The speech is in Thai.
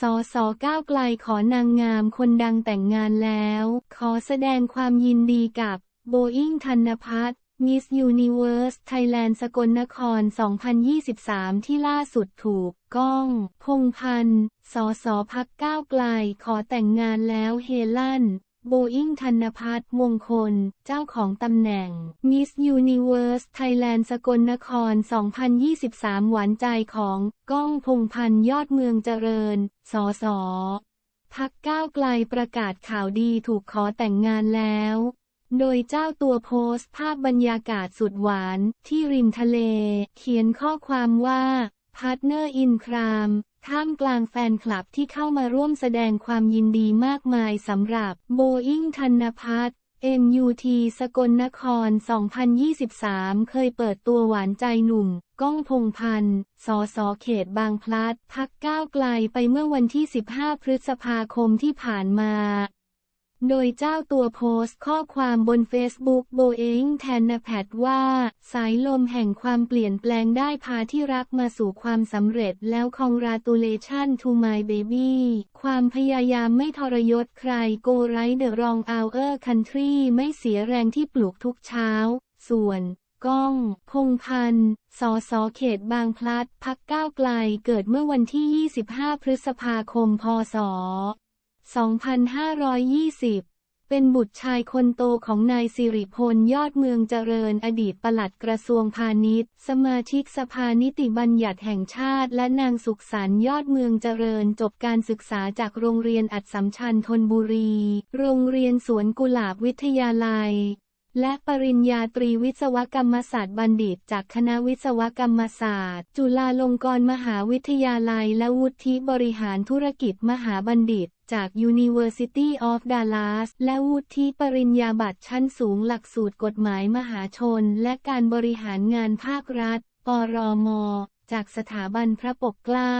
สอสอก้าวไกลขอนางงามคนดังแต่งงานแล้ว ขอแสดงความยินดีกับโบอิงธนพัฒน์มิสยูนิเวอร์สไทยแลนด์สกลนคร 2023 ที่ล่าสุดถูก ก้อง พงพันธ์สอสอพักก้าวไกลขอแต่งงานแล้วเฮลัน โบอิงธนพัฒน์มงคล เจ้าของตำแหน่ง Miss Universe Thailand สกลนคร 2023 หวานใจของก้องพงพันยอดเมืองเจริญ สส พักก้าวไกลประกาศข่าวดีถูกขอแต่งงานแล้ว โดยเจ้าตัวโพสต์ภาพบรรยากาศสุดหวานที่ริมทะเล เขียนข้อความว่า พาร์ทเนอร์อินครามท่ามกลางแฟนคลับที่เข้ามาร่วมแสดงความยินดีมากมายสำหรับโบอิงธนพัฒน์ MUT สกลนคร 2023 เคยเปิดตัวหวานใจหนุ่ม ก้องพงพันธ์ สสเขตบางพลัด พักก้าวไกลไปเมื่อวันที่ 15 พฤษภาคมที่ผ่านมา โดยเจ้าตัวโพสต์ข้อความบนเฟซบุ๊กโบเองแทนนแพทว่า สายลมแห่งความเปลี่ยนแปลงได้พาที่รักมาสู่ความสำเร็จแล้ว congratulation to my baby ความพยายามไม่ทรยศใคร go right the wrong hour country ไม่เสียแรงที่ปลุกทุกเช้า ส่วนก้อง พงพันธ์สสเขตบางพลัด พักก้าวไกลเกิดเมื่อวันที่ 25 พฤษภาคม พศ 2520เป็นบุตรชายคนโตของนายสิริพลยอดเมืองเจริญอดีตปลัดกระทรวงพาณิชย์ สมาชิกสภานิติบัญญัติแห่งชาติ และนางสุขสารยอดเมืองเจริญจบการศึกษาจากโรงเรียนอัดสัมชัญธนบุรี โรงเรียนสวนกุหลาบวิทยาลัย และปริญญาตรีวิศวกรรมศาสตร์บัณฑิต จากคณะวิศวกรรมศาสตร์ จุฬาลงกรณ์มหาวิทยาลัย และวุฒิบริหารธุรกิจมหาบัณฑิต จาก University of Dallas และวุฒิปริญญาบัตรชั้นสูงหลักสูตรกฎหมายมหาชน และการบริหารงานภาครัฐ ปรม จากสถาบันพระปกเกล้า